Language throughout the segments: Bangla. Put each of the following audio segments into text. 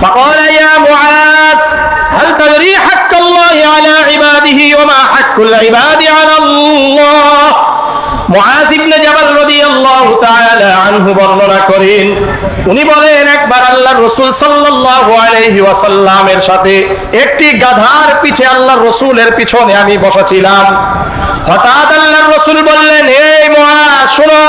فقال يا معاذ هل تدري حق الله على عباده وما حق العباد على الله মুআজ ইবনে জাবাল রাদিয়াল্লাহু তাআলা আনহু বর্ণনা করেন উনি বলেন একবার আল্লাহর রাসূল সাল্লাল্লাহু আলাইহি ওয়াসাল্লামের সাথে একটি গাধার পিছে আল্লাহর রাসূলের পিছনে আমি বসেছিলাম হঠাৎ আল্লাহর রাসূল বললেন এই মুআজ শোনো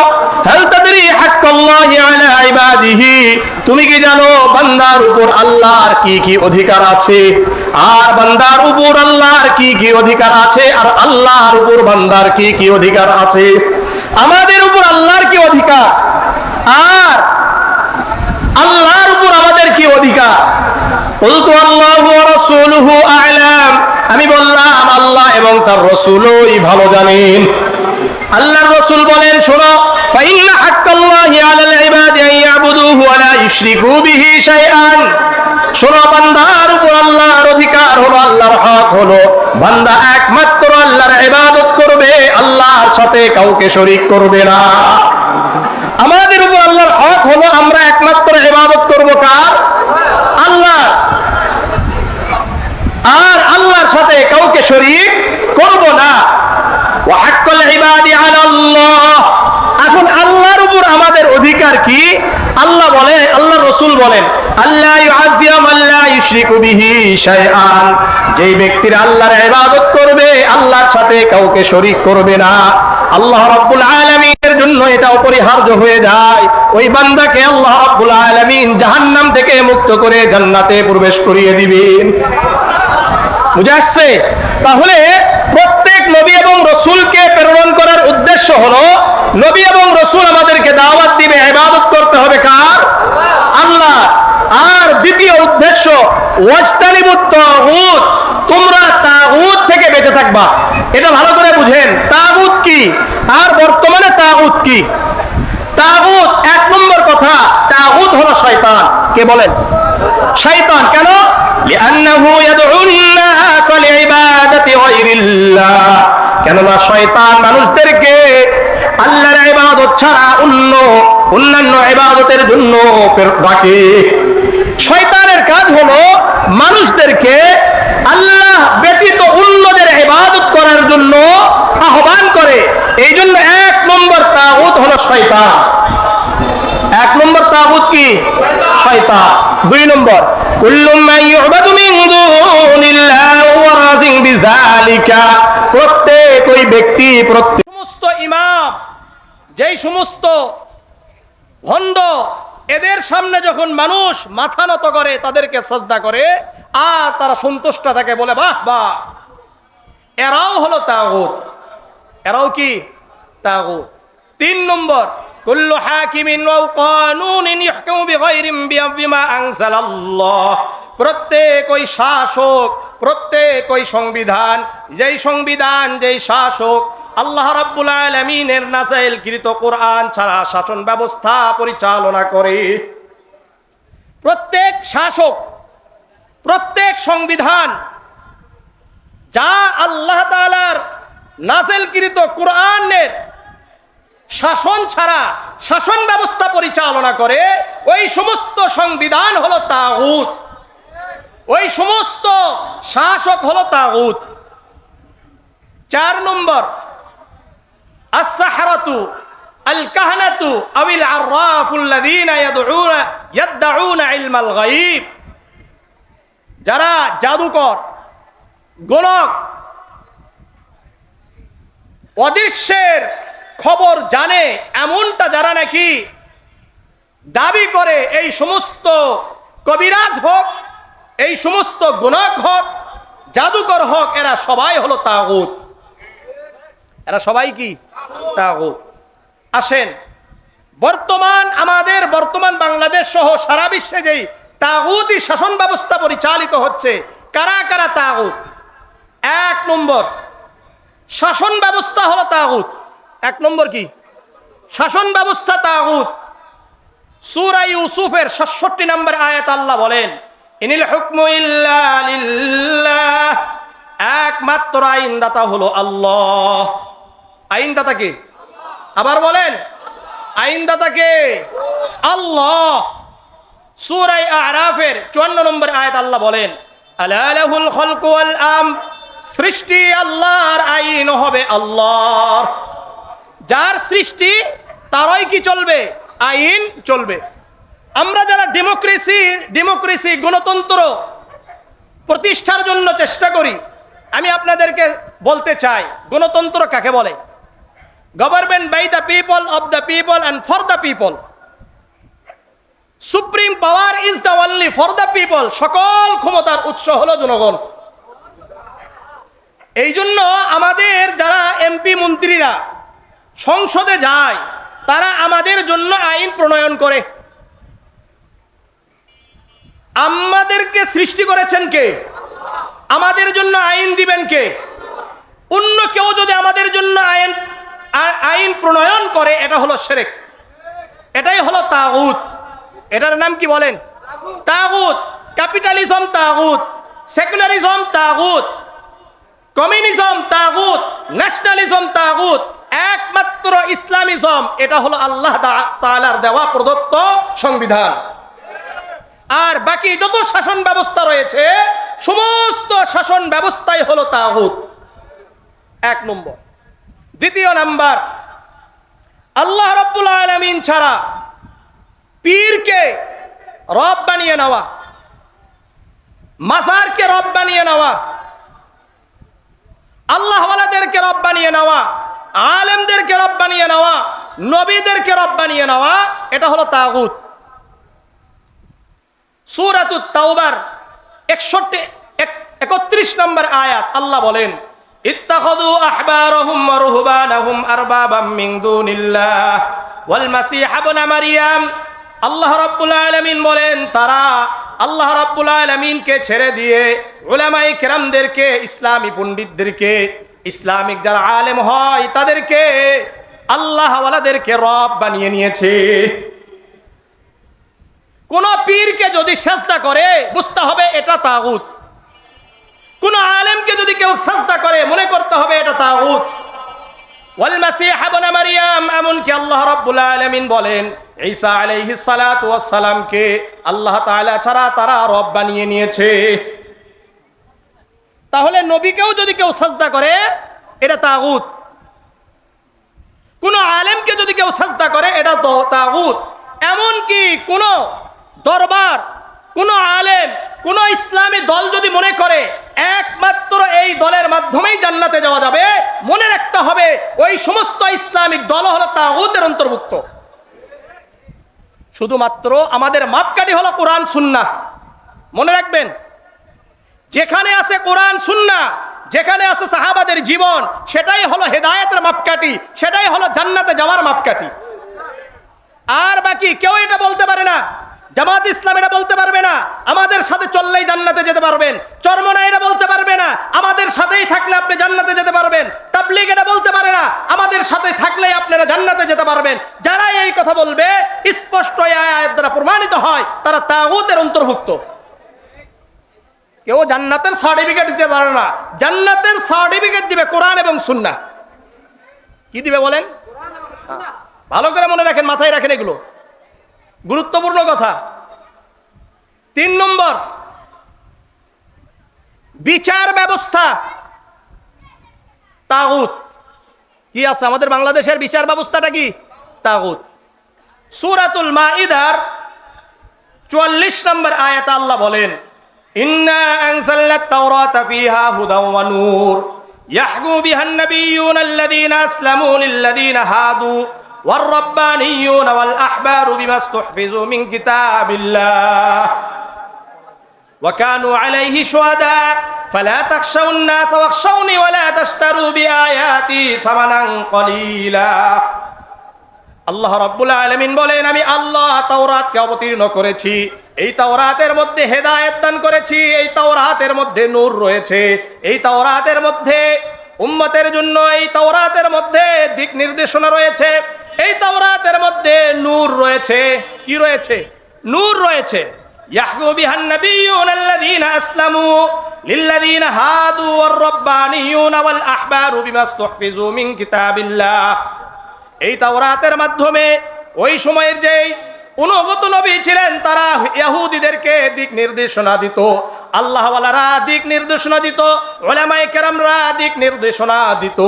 হাল তাদরি হাক্কাল্লাহি আলা ইবাদিহি, তুমি কি জানো বান্দার উপর আল্লাহর কি কি অধিকার আছে? আর বান্দার উপর আল্লাহর কি কি অধিকার আছে? আর আল্লাহর উপর বান্দার কি কি অধিকার আছে? আমাদের উপর আল্লাহর কি অধিকার? আর আল্লাহর উপর আমাদের কি অধিকার? বলতো আল্লাহ রাসূলুহু আ'লাম। আমি বললাম, আল্লাহ এবং তার রাসূলই ভালো জানেন। আল্লাহর রসুল বলেন, শোনো, ফাইন্না হাক্কাল্লাহি আলাল على العباد أن يعبدوه ولا يشركوا به شيئا শোনো বান্দার উপর আল্লাহর অধিকার হলো, আল্লাহর হক হলো। বান্দা একমাত্র আল্লাহর ইবাদত করবে, আল্লাহর সাথে কাউকে শরিক করবে না। আমাদের উপর আল্লাহর হক হলো, আমরা একমাত্র ইবাদত করব কার আল্লাহ আর আল্লাহর সাথে কাউকে শরীক করব না ওয়া হাক্কুল ইবাদি আলা আল্লাহ এখন আল্লাহর উপর আমাদের অধিকার কি? আল্লাহ বলে আল্লাহ রসুল বলেন যেই ব্যক্তির আল্লাহর ইবাদত করবে, আল্লাহর সাথে কাউকে শরীক করবে না। আল্লাহ জন্য এটা অপরিহার্য হয়ে যায়। ওই বান্দাকে আল্লাহ জাহান্নাম থেকে মুক্ত করে জান্নাতে প্রবেশ করিয়ে দিবেন। বুঝে আসছে? তাহলে প্রত্যেক নবী এবং রসুলকে প্রেরণ করার উদ্দেশ্য হলো, নবী এবং রসুল আমাদেরকে দাওয়াত দিবে, ইবাদত করতে হবে কার আল্লাহ আর দ্বিতীয় উদ্দেশ্য ওয়াজতানিবুত তাগুত তোমরা থেকে বেঁচে থাকবা। এটা ভালো করে বুঝেন। কি? আর বর্তমানে কি? এক নম্বর কথা হলো শয়তান। কে বলেন? শয়তান। কেন? কেননা শয়তান মানুষদেরকে আল্লাহর ইবাদত ছাড়া অন্য, অন্যান্য ইবাদতের জন্য ডাকে। শয়তানের কাজ হলো মানুষদেরকে আল্লাহ ব্যতীত অন্যদের ইবাদত করার জন্য আহ্বান করে। এই জন্য এক নম্বর তাগুত হলো শয়তান। এক নম্বর তাগুত কি? শয়তান। দুই নম্বর প্রত্যেক ওই ব্যক্তি, প্রত্যেক সমস্ত ইমাম, যেই সমস্ত ভণ্ড এদের সামনে যখন মানুষ মাথা নত করে, তাদেরকে সজদা করে, আর তারা সন্তুষ্ট থাকে বলে, বাহ বাহ। এরাও হলো তাগুত। এরাও কি? তাগুত। তিন নম্বর, কুল্লু হাকিমিন ওয়া কানুনিন ইহকামু বিগাইরিম বিমা আনজালাল্লাহ। প্রত্যেক ওই শাসক, প্রত্যেক ওই সংবিধান, যেই সংবিধান, যেই শাসক আল্লাহ রাব্বুল আলামিনের নাজাইল কৃত কোরআন ছাড়া শাসন ব্যবস্থা পরিচালনা করে। প্রত্যেক শাসক, প্রত্যেক সংবিধান, যা আল্লাহ তাআলার নাজেলকৃত কোরআনের শাসন ছাড়া শাসন ব্যবস্থা পরিচালনা করে, ওই সমস্ত সংবিধান হলো তাগুত। ওই সমস্ত শাসক হলো তাগুত। চার নম্বর আসাহারাতু আল আবিল ইয়াদউনা ইয়াদউনা ইলমাল গায়ব। যারা জাদুকর, গোলক, অদৃশ্যের খবর জানে, এমনটা যারা নাকি দাবি করে, এই সমস্ত কবিরাজ হোক, এই সমস্ত গুণক হোক, জাদুকর হোক, এরা সবাই হলো তাগুত। এরা সবাই কি? তাগুত আসেন। বর্তমান আমাদের বর্তমান বাংলাদেশ সহ সারা বিশ্বে যেই তাগুতি শাসন ব্যবস্থা পরিচালিত হচ্ছে, কারা কারা তাগুত এক নম্বর, শাসন ব্যবস্থা হলো তাগুত এক নম্বর কি? শাসন ব্যবস্থা তাগুত সূরা ইউসুফের 66 নম্বর আয়াত আল্লাহ বলেন, ইনিল হুকমু একমাত্র আইনদাতা হলো আল্লাহ। আইনদাতা কে আবার বলেন আইনদাতা কে আল্লাহ সুরাই আরাফের চুয়ান্ন নম্বর আয়াত আল্লাহ বলেন আলাহুল খলকু ওয়াল আম সৃষ্টি আল্লাহর আইন হবে আল্লাহর। যার সৃষ্টি, তারই কি চলবে? আইন চলবে। আমরা যারা ডেমোক্রেসি ডেমোক্রেসি গণতন্ত্র প্রতিষ্ঠার জন্য চেষ্টা করি, আমি আপনাদেরকে বলতে চাই, গণতন্ত্র কাকে বলে? Government by the people of the people and for the people supreme power is the only for the people সকল ক্ষমতার উৎস হলো জনগণ। এই জন্য আমাদের যারা এমপি মন্ত্রীরা, সংসদে যায়, তারা আমাদের জন্য আইন প্রণয়ন করে। আমাদেরকে সৃষ্টি করেছেন কে? আমাদের জন্য আইন দিবেন কে? অন্য কেউ যদি আমাদের জন্য আইন আইন প্রণয়ন করে, এটা হলো সেরেক। এটাই হলো তাগুত। এটার নাম কি বলেন? তাগুত। ক্যাপিটালিজম তাগুত। সেকুলারিজম তাগুত। কমিউনিজম তাগুত। ন্যাশনালিজম তাগুত। একমাত্র ইসলামিজম, এটা হলো আল্লাহ তাআলার দেওয়া প্রদত্ত সংবিধান। আর বাকি যত শাসন ব্যবস্থা রয়েছে, সমস্ত শাসন ব্যবস্থাই হলো তাগুত। এক নম্বর। দ্বিতীয় নাম্বার, আল্লাহ রব্বুল আলমিন ছাড়া পীরকে রব বানিয়ে নেওয়া মাসারকে রব বানিয়ে নেওয়া, আল্লাহওয়ালাদেরকে রব বানিয়ে নেওয়া, আলেমদেরকে রব বানিয়ে নেওয়া, নবীদেরকে রব বানিয়ে নেওয়া, এটা হলো তাগুত। সুরাতুত তাওবার একষট্টি একত্রিশ নম্বর আয়াত, আল্লাহ বলেন আহবারহুম ওয়া রুহবানাহুম আরবাবাম মিন দুনিল্লাহ। ওয়াল মাসিহ ইবনে মারইয়াম আল্লাহ রাব্বুল আলামিন বলেন, তারা আল্লাহ রাব্বুল আলামিনকে ছেড়ে দিয়ে উলামায়ে কেরামদেরকে, ইসলামী পণ্ডিতদেরকে, ইসলামিক যারা আলেম হয়, তাদেরকে আল্লাহওয়ালাদেরকে রব বানিয়ে নিয়েছে। কোন পীরকে যদি সাজদা করে, বুঝতে হবে এটা তাগুত। কোন আলেমকে যদি কেউ সাজদা করে, মনে করতে হবে এটা তাগুত। বলেন সালামকে আল্লাহ ছাড়া তারা বানিয়ে নিয়েছে। তাহলে নবীকেও যদি কেউ সাজদা করে, এটা তাগুত। কোন আলেমকে যদি কেউ সাজদা করে, এটা তাগুত। এমনকি কোন দরবার কোন আলেম, কোন ইসলামী দল যদি মনে করে, একমাত্র এই দলের মাধ্যমেই জান্নাতে যাওয়া যাবে, মনে রাখতে হবে ওই সমস্ত ইসলামিক দল হলো তাগুতের অন্তর্ভুক্ত। শুধুমাত্র আমাদের মাপকাঠি হলো কোরআন সুন্না মনে রাখবেন, যেখানে আছে কোরআন সুন্না যেখানে আছে সাহাবাদের জীবন, সেটাই হলো হেদায়েতের মাপকাঠি, সেটাই হলো জান্নাতে যাওয়ার মাপকাঠি। আর বাকি কেউ এটা বলতে পারে না। জামাত ইসলাম এটা বলতে পারবে না আমাদের সাথে চললেই জান্নাতে যেতে পারবেন। চরমনা এটা বলতে পারবে না আমাদের সাথেই থাকলে আপনি জান্নাতে যেতে পারবেন। তাবলিগ এটা বলতে পারে না আমাদের সাথে থাকলেই আপনারা জান্নাতে যেতে পারবেন। যারা এই কথা বলবে স্পষ্ট আয়াত দ্বারা প্রমাণিত হয় তারা তাগুতের অন্তর্ভুক্ত। কেউ জান্নাতের সার্টিফিকেট দিতে পারে না জান্নাতের সার্টিফিকেট দিবে কোরআন এবং সুন্নাহ। কি দিবে বলেন? ভালো করে মনে রাখেন মাথায় রাখেন এগুলো। গুরুত্বপূর্ণ কথা। তিন নম্বর, বিচার ব্যবস্থা। তাগুত। কি আছে? আমাদের বাংলাদেশের বিচার ব্যবস্থাটা কি? তাগুত। সুরাতুল মা ইদার চুয়াল্লিশ নম্বর আয়াত আল্লাহ বলেন, ইন্না হাদু। والربانيون والأحبار بما استحفظوا من كتاب الله وكانوا عليه شهداء فلا تخشوا الناس واخشوني ولا تشتروا بآياتي ثمنا قليلا আল্লাহ রাব্বুল আলামিন বলেন আমি আল্লাহ তাওরাতকে অবতীর্ণ করেছি এই তাওরাতের মধ্যে হেদায়েত দান করেছি এই তাওরাতের মধ্যে নূর রয়েছে এই তাওরাতের মধ্যে উম্মতের জন্য এই তাওরাতের মধ্যে দিক নির্দেশনা রয়েছে এই তাওরাতের মধ্যে নূর রয়েছে। কি রয়েছে? নূর রয়েছে। আসলামু হাদু এই তাওরাতের মাধ্যমে ওই সময়ের যেই ছিলেন, তারা ইহুদিদেরকে দিক নির্দেশনা দিত, আল্লাহওয়ালারা দিক নির্দেশনা দিত ওলামাই কেরামরা দিক নির্দেশনা দিত।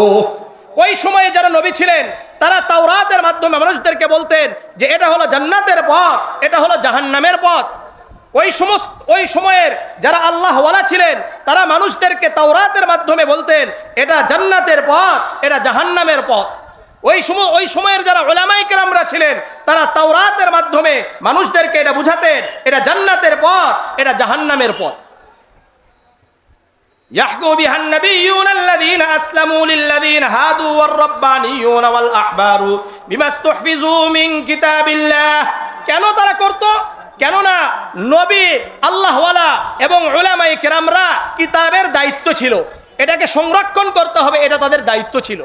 ওই সময়ে যারা নবী ছিলেন, তারা তাওরাতের মাধ্যমে মানুষদেরকে বলতেন যে এটা হলো জান্নাতের পথ, এটা হলো জাহান্নামের পথ। ওই সমস্ত, ওই সময়ের যারা আল্লাহওয়ালা ছিলেন, তারা মানুষদেরকে তাওরাতের মাধ্যমে বলতেন, এটা জান্নাতের পথ, এটা জাহান্নামের পথ। ওই সময়, ওই সময়ের যারা ওলামাই কেরামরা ছিলেন, তারা তাওরাতের মাধ্যমে মানুষদেরকে এটা বুঝাতেন, এটা জান্নাতের পথ, এটা জাহান্নামের পথ। يحكم بها النبيون الذين أسلموا للذين هادوا والربانيون والأحبار بما استحفظوا من كتاب الله কেন তারা করত কেননা নবী আল্লাহওয়ালা এবং ওলামাই কেরামরা কিতাবের দায়িত্ব ছিল এটাকে সংরক্ষণ করতে হবে এটা তাদের দায়িত্ব ছিল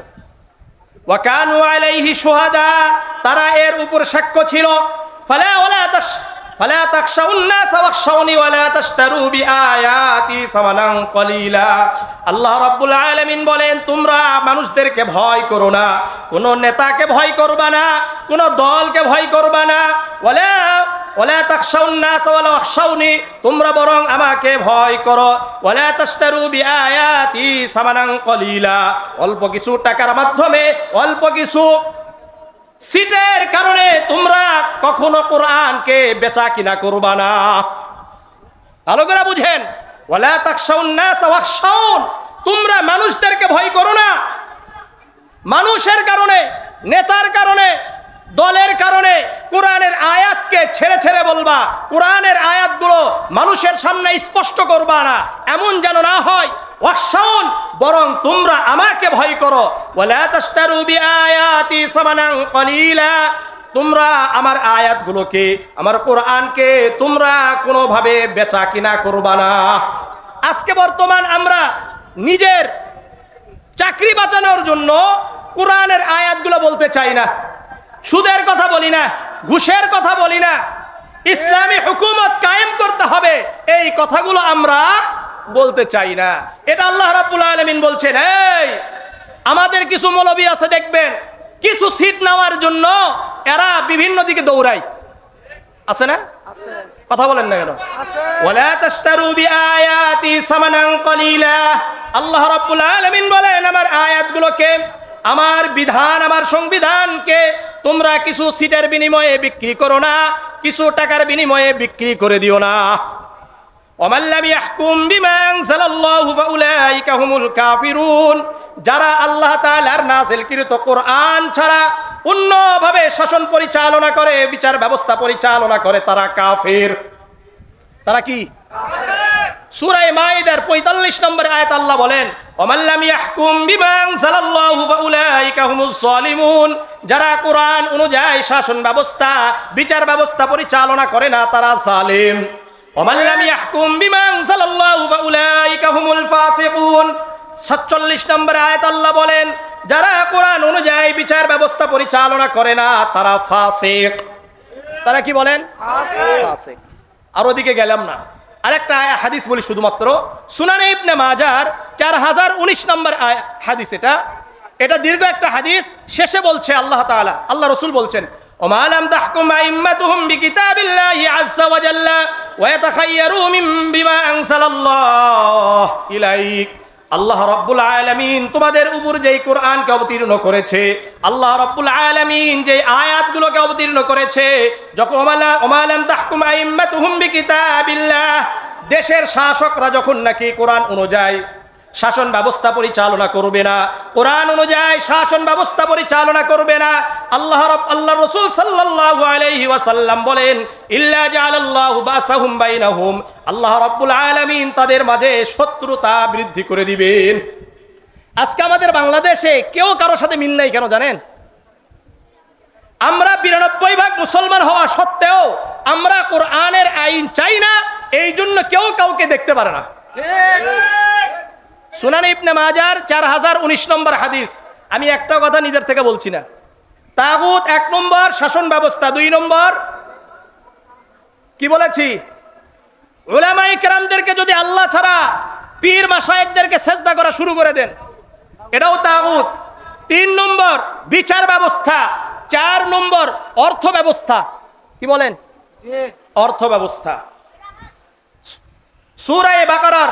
ওয়াকানু আলাইহি শুহাদা তারা এর উপর সাক্ষ্য ছিল ফালা ওয়ালা ফালা তাখশাউন নাস ওয়াখশাউনি ওয়ালা তাশতারু বিআয়াতি সামানান কলিলা। আল্লাহ রাব্বুল আলামিন বলেন, তোমরা মানুষদেরকে ভয় করো না, কোন নেতাকে ভয় করবা না, কোন দলকে ভয় করবা না। ওয়ালা ওয়ালা তাখশাউন নাস ওয়ালা ওয়াখশাউনি, তোমরা বরং আমাকে ভয় করো। ওয়ালা তাশতারু বিআয়াতি সামানান কলিলা। অল্প কিছু টাকার মাধ্যমে, অল্প কিছু সিটের কারণে তোমরা কখনো কোরআনকে বেচা কিনা করবা না। ভালো করে বুঝেন। ওয়াখশাউন। তোমরা মানুষদেরকে ভয় করো না। মানুষের কারণে, নেতার কারণে, দলের কারণে কোরআনের আয়াতকে ছেড়ে ছেড়ে বলবা। কোরআনের আয়াতগুলো মানুষের সামনে স্পষ্ট করবা না। এমন যেন না হয় ওয়াকশাউন বরং তোমরা আমাকে ভয় করো। ওয়ালা তাশতারু বিআয়াতি সামানান কলিলা। তোমরা আমার আয়াতগুলোকে, আমার কোরআনকে তোমরা কোনোভাবে বেচা কিনা করবা না। আজকে বর্তমান আমরা নিজের চাকরি বাঁচানোর জন্য কোরআনের আয়াতগুলো বলতে চাই না। সুদের কথা বলি না, ঘুষের কথা বলি না। ইসলামী হুকুমত কায়েম করতে হবে, এই কথাগুলো আমরা বলতে চাই না। এটা আল্লাহ রাব্বুল আলামিন বলছেন এই আমাদের কিছু মৌলবী আছে দেখবেন কিছু সিট নেওয়ার জন্য এরা বিভিন্ন দিকে দৌড়ায়। আছে না? কথা বলেন না কেন? ওয়ালা তাশতারু বিআয়াতি সামানান কলিলা। আল্লাহ রাব্বুল আলামিন বলেন আমার আয়াতগুলোকে আমার বিধান আমার সংবিধানকে তোমরা কিছু সিটের বিনিময়ে বিক্রি করো না কিছু টাকার বিনিময়ে বিক্রি করে দিও না। যারা আল্লাহ তাআলার নাযিলকৃত কোরআন ছাড়া অন্যভাবে শাসন পরিচালনা করে বিচার ব্যবস্থা পরিচালনা করে তারা কাফির। তারা কি? সূরায়ে মাইদার 45 নম্বর আয়াত আল্লাহ বলেন যারা কোরআন অনুযায়ী শাসন ব্যবস্থা বিচার ব্যবস্থা পরিচালনা করে না তারা জালিম। সাতচল্লিশ নম্বর আয়াত আল্লাহ বলেন যারা কোরআন অনুযায়ী বিচার ব্যবস্থা পরিচালনা করে না তারা ফাসেক। তারা কি বলেন? আর ওদিকে গেলাম না। আরেকটা হাদিস বলি শুধুমাত্র। সুনানে ইবনে মাজার চার হাজার উনিশ নম্বর হাদিস এটা। এটা দীর্ঘ একটা হাদিস। শেষে বলছে আল্লাহ তাআলা আল্লাহ রসুল বলছেন ওমালাম তাহকুম আইম্মাতুহুম বিকিতাবিল্লাহি আজ্জা ওয়া জাল্লা। ইলাইক। আল্লাহ রব্বুল আলমিন তোমাদের উপর যেই কোরআনকে অবতীর্ণ করেছে, আল্লাহ রব্বুল আলমিন যে আয়াতগুলোকে অবতীর্ণ করেছে, যখন দেশের শাসকরা যখন নাকি কোরআন অনুযায়ী শাসন ব্যবস্থা পরিচালনা করবে না। কোরআন অনুযায়ী শাসন ব্যবস্থা পরিচালনা করবে না। আল্লাহ রব আল্লাহ রসুল সাল্লাল্লাহু আলাইহি ওয়াসাল্লাম বলেন, ইল্লা জাআলাল্লাহু বাসাহুম বাইনাহুম। আল্লাহ রাব্বুল আলামিন তাদের মাঝে শত্রুতা বৃদ্ধি করে দিবেন। আজকে আমাদের বাংলাদেশে কেউ কারোর সাথে মিল নাই কেন জানেন? আমরা বিরানব্বই ভাগ মুসলমান হওয়া সত্ত্বেও আমরা কোরআনের আইন চাই না এই জন্য কেউ কাউকে দেখতে পারে না। সুনান ইবনে মাজার চার হাজার উনিশ নম্বর হাদিস। আমি একটা কথা নিজের থেকে বলছি না। তাগুত এক নম্বর শাসন ব্যবস্থা দুই নম্বর। কি বলেছি? ওলামাই কেরামদেরকে যদি আল্লাহ ছাড়া পীর মাসায়েকদেরকে সেজদা করা শুরু করে দেন এটাও তাগুত। তিন নম্বর বিচার ব্যবস্থা। চার নম্বর অর্থ ব্যবস্থা। কি বলেন? অর্থ ব্যবস্থা। সুরায় বাকারার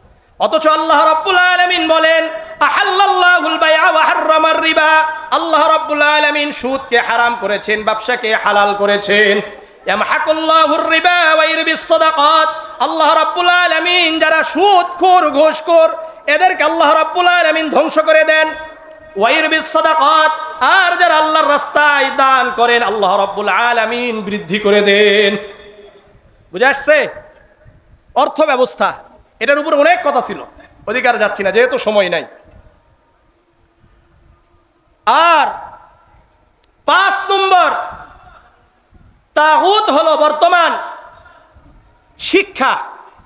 অথচ আল্লাহ রাব্বুল আলামিন বলেন, আহাল্লাল্লাহুল বাইআ ওয়া হাররামার রিবা। আল্লাহ রাব্বুল আলামিন সুদকে হারাম করেছেন, ব্যবসাকে হালাল করেছেন। ইয়ামহাকুল্লাহুর রিবা ওয়া ইরবিস সাদাকাত। আল্লাহ রাব্বুল আলামিন যারা সুদখোর ঘুষখোর এদেরকে আল্লাহ রাব্বুল আলামিন ধ্বংস করে দেন। ওয়াইরবিস সাদাকাত। আর যারা আল্লাহর রাস্তায় দান করেন, আল্লাহ রাব্বুল আলামিন বৃদ্ধি করে দেন। বুঝে আসছে? অর্থ ব্যবস্থা এটার উপর অনেক কথা ছিল। অধিকার যাচ্ছি না, যেহেতু সময় নাই। আর পাঁচ নম্বর, তাগুত হলো বর্তমান শিক্ষা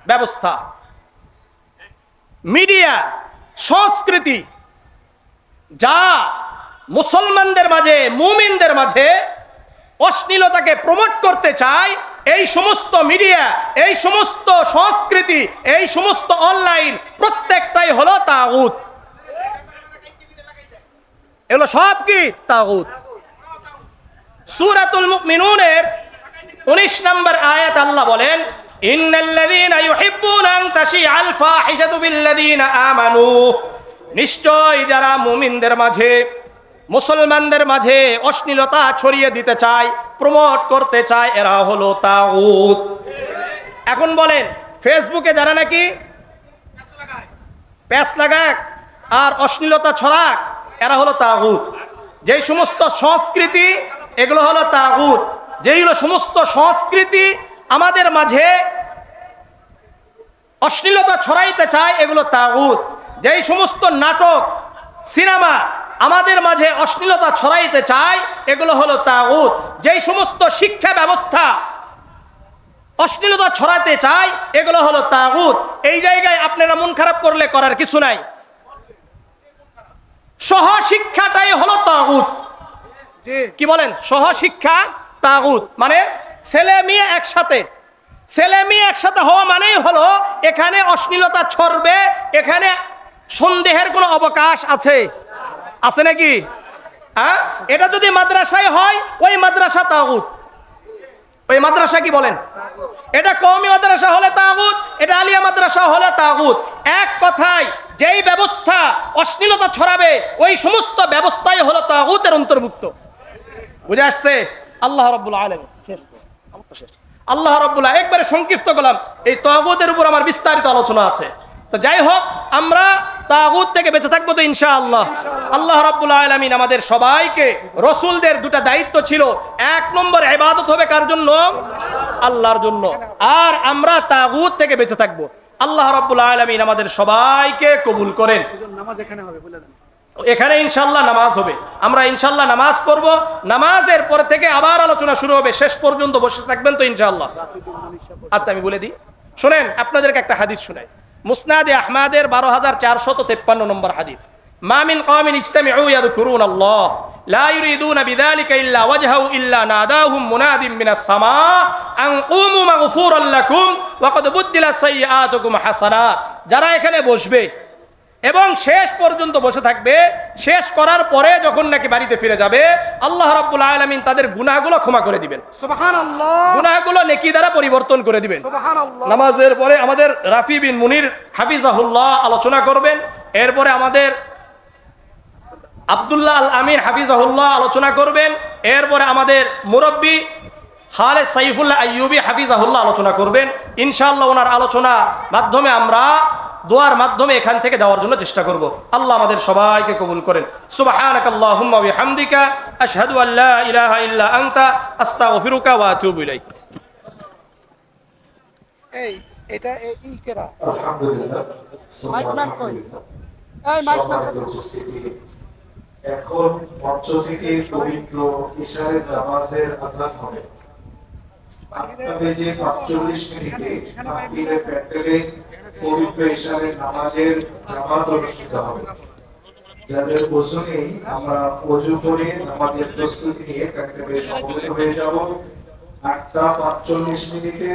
ব্যবস্থা। মিডিয়া, সংস্কৃতি, যা মুসলমানদের মাঝে, মুমিনদের মাঝে অশ্লীলতাকে প্রমোট করতে চায় এই সমস্ত মিডিয়া, এই সমস্ত সংস্কৃতি, এই সমস্ত অনলাইন প্রত্যেকটাই হলো তাগুত। এগুলো সব কি? তাগুত। সূরাতুল মুমিনুনের 19 নম্বর আয়াত আল্লাহ বলেন নিশ্চয় যারা মুমিনদের মাঝে মুসলমানদের মাঝে অশ্লীলতা ছড়িয়ে দিতে চায় প্রমোট করতে চায়, এরা হলো তাগুত। এখন বলেন ফেসবুকে যারা নাকি প্যাস লাগাক আর অশ্লীলতা ছড়াক, এরা হলো তাগুত। যেই সমস্ত সংস্কৃতি, এগুলো হলো তাগুত। যেইগুলো সমস্ত সংস্কৃতি আমাদের মাঝে অশ্লীলতা ছড়াইতে চায়, এগুলো তাগুত। যেই সমস্ত নাটক, সিনেমা আমাদের মাঝে অশ্লীলতা ছড়াইতে চায় এগুলো হলো তাগুত। যেই সমস্ত শিক্ষা ব্যবস্থা অশ্লীলতা ছড়াতে চায় এগুলো হলো তাগুত। এই জায়গায় আপনারা মন খারাপ করলে করার কিছু নাই। সহশিক্ষাটাই হলো তাগুত। কি বলেন? সহশিক্ষা তাগুত। মানে ছেলে মেয়ে একসাথে। ছেলে মেয়ে একসাথে হওয়া মানেই হলো এখানে অশ্লীলতা ছড়বে এখানে সন্দেহের কোনো অবকাশ আছে। আছে নাকি? হ্যাঁ? এটা যদি মাদ্রাসায় হয়, ওই মাদ্রাসা তাগুত। ওই মাদ্রাসা কি বলেন? এটা কওমি মাদ্রাসা হলে তাগুত, এটা আলিয়া মাদ্রাসা হলে তাগুত। এক কথায়, যেই ব্যবস্থা অশ্লীলতা ছড়াবে, ওই সমস্ত ব্যবস্থাই হলো তাগুতের অন্তর্ভুক্ত। বুঝে আসছে? আল্লাহ রব্বুল আলম শেষ। শেষ আল্লাহ একবারে সংক্ষিপ্ত করলাম এই তাগুতের উপর আমার বিস্তারিত আলোচনা আছে। তো যাই হোক, আমরা তাগুত থেকে বেঁচে থাকব তো ইনশাআল্লাহ। আল্লাহ রাব্বুল আলামিন আমাদের সবাইকে রসুলদের দুটা দায়িত্ব ছিল এক নম্বর ইবাদত হবে কার জন্য? আল্লাহর জন্য। আর আমরা তাগুত থেকে বেঁচে থাকব। আল্লাহ রাব্বুল আলামিন আমাদের সবাইকে কবুল করেন। নামাজ এখানে হবে বলে দেন। এখানে ইনশাল্লাহ নামাজ হবে। আমরা ইনশাল্লাহ নামাজ পড়ব। নামাজের পর থেকে আবার আলোচনা শুরু হবে। শেষ পর্যন্ত বসে থাকবেন তো ইনশাল্লাহ আচ্ছা আমি বলে দিই। শুনেন আপনাদেরকে একটা হাদিস শুনাই। মুসনাদে আহমাদের বারো হাজার চারশত তেপ্পান্ন নম্বর হাদিস। মামিন কওমিন ইজতামিউ ইয়াযকুরুন আল্লাহ, লা ইউরিদুনা বিযালিকা ইল্লা ওয়াজহাহু ইল্লা নাদাহুম মুনাদিম মিনাস সামা, আন কুমু মাগফুরান লাকুম ওয়া কদ বুদ্দিলা সাইয়্যাতুকুম হাসানাত। যারা এখানে বসবে এবং শেষ পর্যন্ত বসে থাকবে। শেষ করার পরে যখন নাকি বাড়িতে ফিরে যাবে আল্লাহ রাব্বুল আলামিন তাদের গুনাহগুলো ক্ষমা করে দিবেন। সুবহানাল্লাহ। গুনাহগুলো নেকি দ্বারা পরিবর্তন করে দিবেন। সুবহানাল্লাহ। নামাজের পরে আমাদের রাফি বিন মুনির হাফিজাহুল্লাহ আলোচনা করবেন। এরপরে আমাদের আব্দুল্লাহ আল আমিন হাফিজাহুল্লাহ আলোচনা করবেন। এরপরে আমাদের মুরব্বী খালে সাইফুল্লাহ আইয়ুবি হাফিজাহুল্লাহ আলোচনা করবেন। ইনশাআল্লাহ ওনার আলোচনা মাধ্যমে আমরা দোয়ার মাধ্যমে এখান থেকে যাওয়ার জন্য চেষ্টা করব। আল্লাহ আমাদের সবাইকে কবুল করেন। সুবহানাক আল্লাহুম্মা ওয়া বিহামদিকা আশহাদু আল্লা ইলাহা ইল্লা আনতা আস্তাগফিরুকা ওয়া আতুবু ইলাইক। এই এটা এই কেরা আলহামদুলিল্লাহ। মাইক ম্যান কই? এই মাইক ম্যান এখন মঞ্চ থেকে পবিত্র ইশারের নামাজের আজান হবে। আটটা বেজে পাঁচচল্লিশ মিনিটে মাহফিলের প্যান্ডেলে পবিত্র ইশারের নামাজের জামাত অনুষ্ঠিত হবে। যাদের নেই, আমরা অজু করে নামাজের প্রস্তুতি নিয়ে প্যান্ডেলে সমবেত হয়ে যাব। আটটা পাঁচচল্লিশ মিনিটে